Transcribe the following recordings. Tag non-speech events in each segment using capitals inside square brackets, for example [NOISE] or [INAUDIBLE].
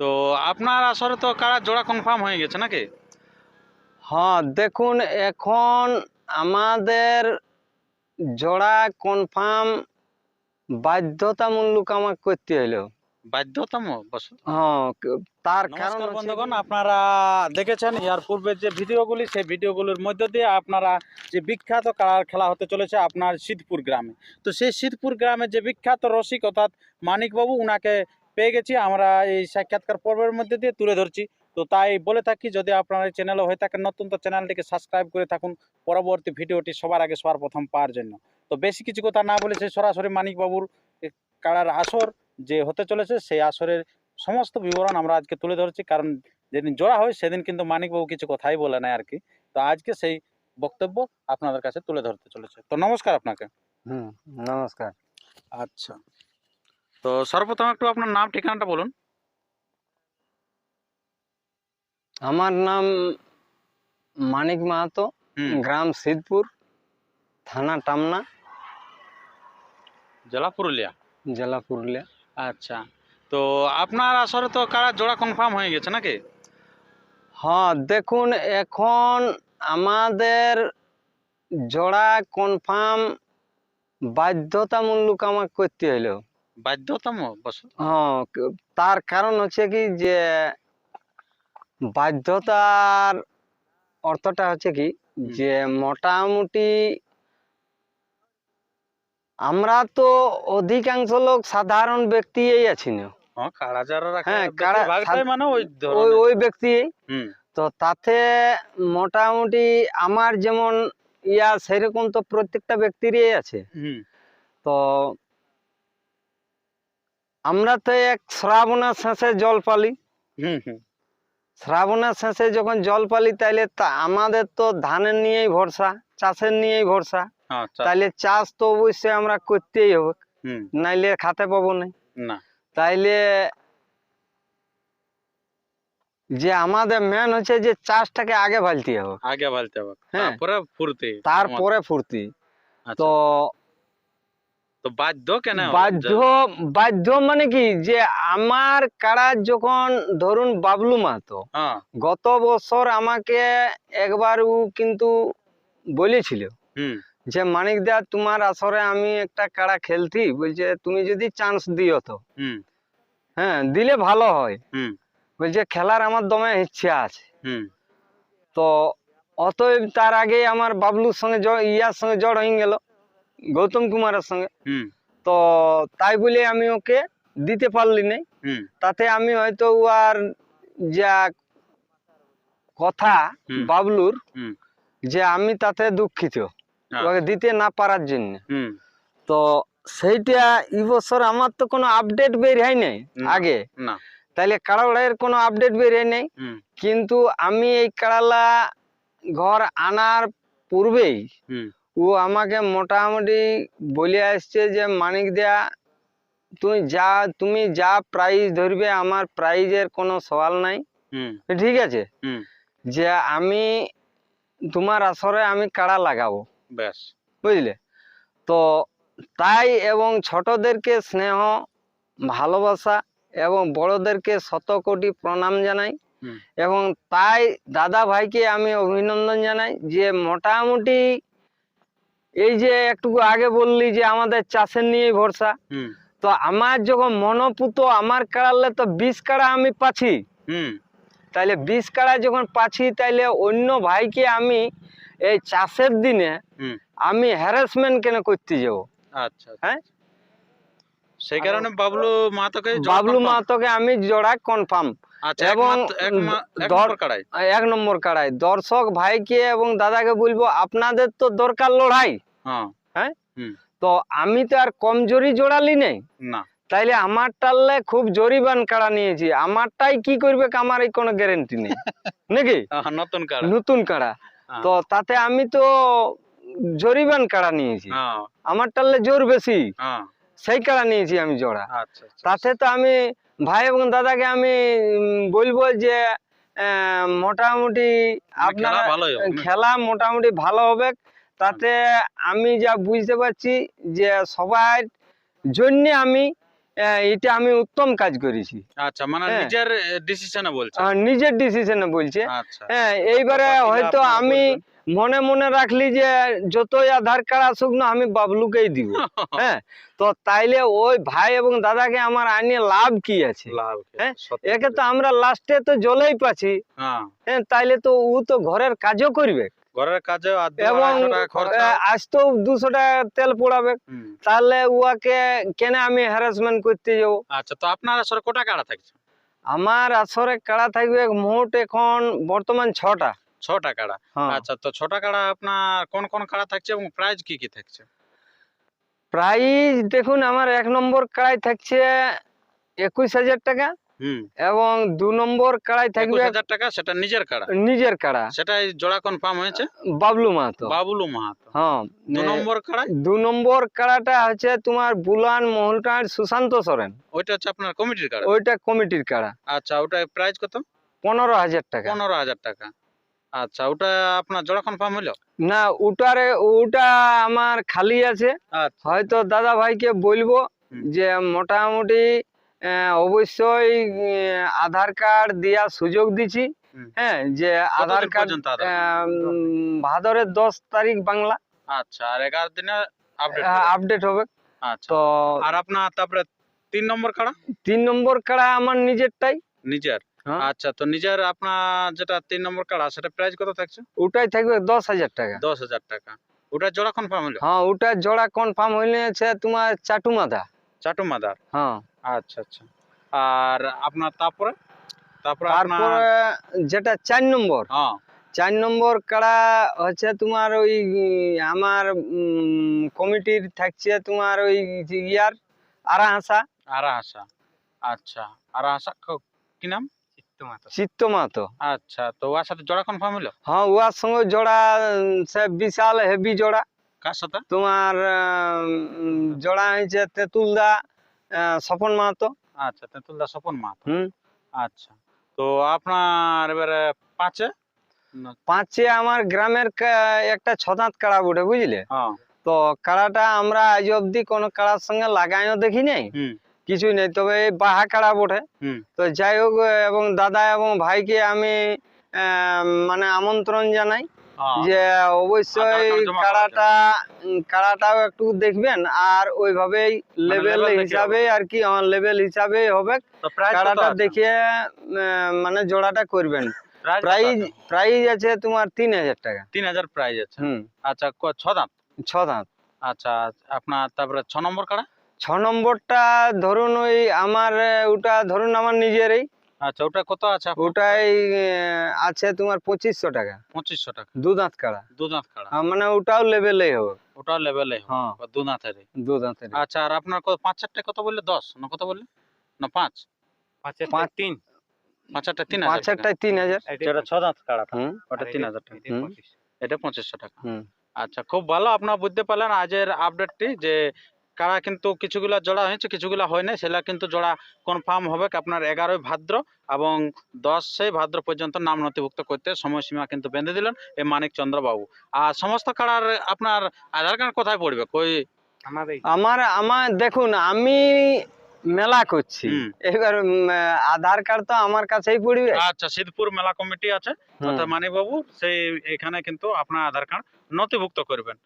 তো আপনার আসরে তো কারা জোড়া কনফার্ম হয়ে গেছে নাকি? হ্যাঁ দেখুন এখন আমাদের জোড়া কনফার্ম বাধ্যতামূলক আমাকে করতে হইল। হ্যাঁ তার কারণ বন্ধুগণ আপনারা দেখেছেন ইয়ার পূর্বে যে ভিডিওগুলি সেই ভিডিওগুলোর মধ্য দিয়ে আপনারা যে বিখ্যাত কারার খেলা হতে চলেছে আপনার সিদ্ধপুর গ্রামে। তো সেই সিদ্ধপুর গ্রামে যে বিখ্যাত রসিক অর্থাৎ মানিকবাবু উনাকে পেয়ে গেছি। আমরা এই সাক্ষাৎকার পর্বের মধ্যে দিয়ে তুলে ধরছি। তো তাই বলে থাকি যদি আপনার এই চ্যানেলে হয়ে থাকেন নতুন তো চ্যানেলটিকে সাবস্ক্রাইব করে থাকুন। পরবর্তী ভিডিওটি সবার আগে সবার প্রথম পাওয়ার জন্য। তো বেশি কিছু কথা না বলে সেই সরাসরি মানিকবাবুর এ কারার আসর যে হতে চলেছে সেই আসরের সমস্ত বিবরণ আমরা আজকে তুলে ধরছি। কারণ যেদিন জোড়া হয় সেদিন কিন্তু মানিকবাবু কিছু কথাই বলে না আর কি তো আজকে সেই বক্তব্য আপনাদের কাছে তুলে ধরতে চলেছে। তো নমস্কার আপনাকে। হুম নমস্কার। আচ্ছা। তো সর্বপ্রথম একটু আপনার নাম ঠিকানাটা বলুন। আমার নাম মানিক মাহাতো গ্রাম সিদ্ধপুর থানা টামনা। জেলা পুরুলিয়া? জেলা পুরুলিয়া। আচ্ছা। তো আপনার আসরে তো কারা জোড়া কনফার্ম হয়ে গেছে নাকি? হ্যাঁ দেখুন এখন আমাদের জোড়া কনফার্ম বাধ্যতামূলক আমাকে করতে হইল। বাধ্যতম হ্যাঁ তার কারণ হচ্ছে কি যে বাধ্যতার অর্থটা হচ্ছে কি যে মোটামুটি আমরা তো অধিকাংশ লোক সাধারণ ব্যক্তি আছি না। হ্যাঁ মানে ওই ওই ব্যক্তি তো তাতে মোটামুটি আমার যেমন ইয়া সেরকম তো প্রত্যেকটা ব্যক্তিরই আছে। হুম। তো আমরা তো এক শ্রাবণের শেষে জল পালি। শ্রাবণের শেষে যখন জল পালি তাইলে তা আমাদের তো ধানের নিয়েই ভরসা চাষের নিয়েই ভরসা। আচ্ছা। তাইলে চাষ তো অবশ্যই আমরা করতেই হবে। নাইলে খাতে পাবো না। তাইলে যে আমাদের মেন হচ্ছে যে চাষটাকে আগে ভালতে হবে। আগে বলতে হবে। হ্যাঁ। তারপরে ফুর্তি। তারপরে ফুর্তি। আচ্ছা, তো তো বাধ্য কেন বাধ্য বাধ্য মানে কি? যে আমার কারা যখন ধরুন বাবলু মাহাতো হ্যাঁ। গত বছর আমাকে একবার ও কিন্তু বলেছিল যে মানিক দা তোমার আসরে আমি একটা কাড়া খেলতি। বলছে তুমি যদি চান্স দিও তো। হুম। হ্যাঁ দিলে ভালো হয়। হুম। বলছে খেলার আমার দমে ইচ্ছা আছে। হুম। তো অতএব তার আগে আমার বাবলুর সঙ্গে জ- ইয়ার সঙ্গে জড় হয়ে গেল। গৌতম কুমারের সঙ্গে। তো তাই বলে আমি ওকে দিতে পারলি না হুম। তাতে আমি হয়তো আর যা কথা বাবলুর যে আমি তাতে দুঃখিত। আচ্ছা। ওকে দিতে না পারার জন্য। তো সেইটা এই বছর আমার তো কোনো আপডেট বের হয় নাই আগে। না। তাইলে কাড়াওড়াইয়ের কোনো আপডেট বের হয় নাই। কিন্তু আমি এই কাড়ালা ঘর আনার পূর্বেই ও আমাকে মোটামুটি বলে আসছে যে মানিক দেয়া তুই যা তুমি যা প্রাইজ ধরবে আমার প্রাইজের কোনো সওয়াল নাই। ঠিক আছে? যে আমি তোমার আসরে আমি কাড়া লাগাবো। বেশ বুঝলে? তো তাই এবং ছোটদেরকে স্নেহ ভালোবাসা এবং বড়দেরকে শত কোটি প্রণাম জানাই। এবং তাই দাদা ভাইকে আমি অভিনন্দন জানাই যে মোটামুটি এই যে একটু আগে বললি যে আমাদের চাষের নিয়েই ভরসা। তো আমার যখন মনোপুত আমার কাড়ালে তো বিষ কাড়া আমি পাচ্ছি হুম। তাইলে বিষ কাড়া যখন পাচ্ছি তাইলে অন্য ভাইকে আমি এই চাষের দিনে আমি হ্যারাসমেন্ট কেন করতে যাব? আচ্ছা হ্যাঁ? সেই কারণে বাবলু জল বাবলু। মাহাতোকে আমি জোড়া কনফার্ম আচ্ছা এবং এক মা- এক দর- নম্বর কাড়াই। এক নম্বর কাড়াই। দর্শক ভাইকে এবং দাদাকে বলব আপনাদের তো দরকার লড়াই। হ্যাঁ। তো আমি তো আর কমজোরি জোড়ালি নেই। না। তাইলে আমার টাললে খুব জরিবান কাড়া নিয়েছি। আমারটাই কি করবে আমার এই কোনো গ্যারেন্টি নেই। [LAUGHS] নাকি? নতুন কাড়া। নতুন কাড়া। হ্যাঁ। তো তাতে আমি তো জরিবান কাড়া নিয়েছি। হ্যাঁ। আমার টাললে জোর বেশি। হ্যাঁ। সেই কাড়া নিয়েছি আমি জোড়া। আচ্ছা আচ্ছা তাতে তো আমি ভাই এবং দাদাকে আমি বলব যে মোটামুটি মানে আপনারা? খেলা মোটামুটি ভালো হবে। তাতে আমি যা বুঝতে পারছি যে সবার জন্য আমি এটা আমি উত্তম কাজ করেছি। আচ্ছা মানে হ্যাঁ। নিজের ডিসিশনে বলছে। নিজের ডিসিশনে বলছে। আচ্ছা। হ্যাঁ এইবারে হয়তো আমি মনে মনে রাখলি যে যতই আধার কার্ড আসুক না আমি বাবলুকেই দিব। [LAUGHS] হ্যাঁ তো তাইলে ওই ভাই এবং দাদাকে আমার আনিয়ে লাভ কি আছে? লাভ হ্যাঁ, একে তো আমরা লাস্টে তো জলেই পাচ্ছি। হ্যাঁ। হ্যাঁ তাইলে তো ও তো ঘরের কাজও করবে। ঘরের কাজে এবং আজ তো দুশো টাকা তেল পোড়াবে। তাহলে উয়াকে কেন আমি হ্যারাসমেন্ট করতে যাব? আচ্ছা তো আপনার আসলে কোটা কাড়া থাকছে? আমার আসরে কাড়া থাকবে মোট এখন বর্তমান ছটা। ছটা কাড়া? হ্যাঁ। আচ্ছা তো ছটা কাড়া আপনার কোন কোন কাড়া থাকছে এবং প্রাইজ কি কি থাকছে? প্রাইজ দেখুন আমার এক নম্বর কাড়াই থাকছে একুশ হাজার টাকা। এবং দু নম্বর কাড়াই থাকবে হাজার টাকা সেটা নিজের কাড়া? নিজের কাড়া। সেটা জোড়া কনফার্ম হয়েছে? বাবলু মাহাতো। বাবলু মাহাতো। হ্যাঁ দু নম্বর কাড়াই? দু নম্বর কাড়াটা হচ্ছে তোমার বুলান মহলটার সুশান্ত সরেন। ওইটা হচ্ছে আপনার কমিটির কাড়া? ওইটা কমিটির কাড়া। আচ্ছা ওটা প্রাইস কত? পনেরো হাজার টাকা। পনেরো হাজার টাকা। আচ্ছা ওটা আপনার জোড়া কনফার্ম হলো না ওটারে ওটা আমার খালি আছে। আচ্ছা। হয়তো দাদা ভাইকে বলব যে মোটামুটি অবশ্যই আধার কার্ড দেওয়ার সুযোগ দিছি হ্যাঁ যে আধার কার্ড ভাদরের দশ তারিখ বাংলা। আচ্ছা আর এগারো দিনে আপডেট আপডেট হবে। আচ্ছা। তো আর আপনার তারপরে তিন নম্বর কাড়া? তিন নম্বর কাড়া আমার নিজেরটাই। নিজের? হ্যাঁ। আচ্ছা তো নিজের আপনার যেটা তিন নম্বর কাড়া সেটা প্রাইস কত থাকছে? ওটাই থাকবে দশ হাজার টাকা। দশ হাজার টাকা। ওটা জোড়া কনফার্ম হলো? হ্যাঁ ওটা জোড়া কনফার্ম হইলে তোমার চাটু মাথা চাটু মাদার হ্যাঁ। আচ্ছা আচ্ছা। আর আপনার তারপরে? তারপরে আপনার তারপরে যেটা চার নম্বর। হ্যাঁ। চার নম্বর কাড়া হচ্ছে তোমার ওই আমার কমিটির থাকছে তোমার ওই ইয়ার আরা হাসা আরা আশা আচ্ছা আরা আশা ক- কি নাম? চিত্ত মাতো আচ্ছা তো ওর সাথে জোড়া কনফার্ম হলো হ্যাঁ উহার সঙ্গে জোড়া সে বিশাল হেভি জোড়া। কার সাথে? তোমার জোড়া হয়েছে তেঁতুলদা স্বপন মাহাতো। আচ্ছা তেঁতুলদা স্বপন মাত হুম। আচ্ছা তো আপনার এবারে পাঁচে? পাঁচে আমার গ্রামের একটা ছদাঁত কাড়া বটে বুঝলে? হ্যাঁ। তো কাড়াটা আমরা আজ অব্দি কোনো কাড়ার সঙ্গে লাগাইও দেখি নাই। হুম। কিছুই নেই তবে এই বাহা কাড়া বটে। হুম। তো যাই হোক এবং দাদা এবং ভাইকে আমি মানে আমন্ত্রণ জানাই। যে অবশ্যই কাড়াটা কাড়াটাও একটু দেখবেন আর ওইভাবেই লেভেল হিসাবে আর কি আমার লেভেল হিসাবে হবে। কাড়াটা দেখে আহ, মানে জোড়াটা করবেন। প্রাইজ প্রাইজ আছে? তোমার তিন হাজার টাকা। তিন হাজার প্রাইজ আছে। হুম। আচ্ছা ছ দাঁত? ছ দাঁত। আচ্ছা আপনার তারপরে ছ নম্বর কাড়া? ছ নম্বরটা ধরুন ওই আমার ওটা ধরুন আমার নিজেরই। আচ্ছা ওটা কত আছে ওটাই আছে তোমার পঁচিশশো টাকা। পঁচিশশো টাকা। দু দাঁত কাড়া। দু দাঁত কাড়া মানে ওটাও লেভেলেই হবে। ওটাও লেভেলে হ্যাঁ। দু দাঁতের দু দাঁতের আচ্ছা আর আপনার পাঁচ চারটে কত বললে? দশ না কত বললে? না পাঁচ? পাঁচ তিন। পাঁচ চারটে তিন পাঁচ হাজার টাকা। তিন হাজার। যেটা ছ দাঁত কাড়া হুম? ওটা তিন হাজার টাকা এটা পঁচিশশো টাকা। হুম। আচ্ছা খুব ভালো আপনারা বুঝতে পারলেন। আজের আপডেটটি যে কারা কিন্তু কিছুগুলা জোড়া হয়েছে কিছুগুলা হয় নাই। সেটা কিন্তু জোড়া কনফার্ম হবে আপনার এগারোই ভাদ্র এবং দশই ভাদ্র পর্যন্ত নাম নথিভুক্ত করতে সময়সীমা কিন্তু বেঁধে দিলেন এই মানিক চন্দ্র বাবু আর সমস্ত কারার আপনার আধার কার্ড কোথায় পড়বে? কই? আমার আমার দেখুন আমি মেলা করছি। এবার আধার কার্ড তো আমার কাছেই পড়বে। আচ্ছা সিদ্ধপুর মেলা কমিটি আছে। মানিক বাবু সেই এখানে কিন্তু আপনার আধার কার্ড নথিভুক্ত করবেন।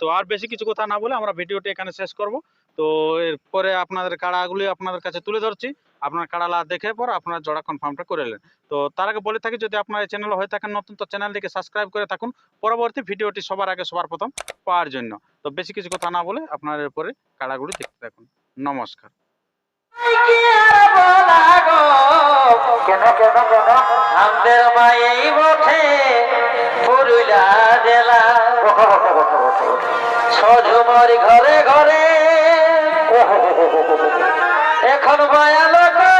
তো আর বেশি কিছু কথা না বলে আমরা ভিডিওটি এখানে শেষ করব। তো এরপরে আপনাদের কাড়াগুলি আপনাদের কাছে তুলে ধরছি। আপনার কাড়ালা দেখে পর আপনার জোড়া কনফার্মটা করে নেন। তো তার আগে বলে থাকি, যদি আপনার এই চ্যানেল হয়ে থাকেন নতুন, তো চ্যানেলটিকে সাবস্ক্রাইব করে থাকুন। পরবর্তী ভিডিওটি সবার আগে সবার প্রথম পাওয়ার জন্য। তো বেশি কিছু কথা না বলে আপনার এরপরে কাড়াগুলি দেখতে থাকুন। নমস্কার। আমাদের বঠে পুরুলা জেলা। সজুমর ঘরে ঘরে। এখন মায়া লোক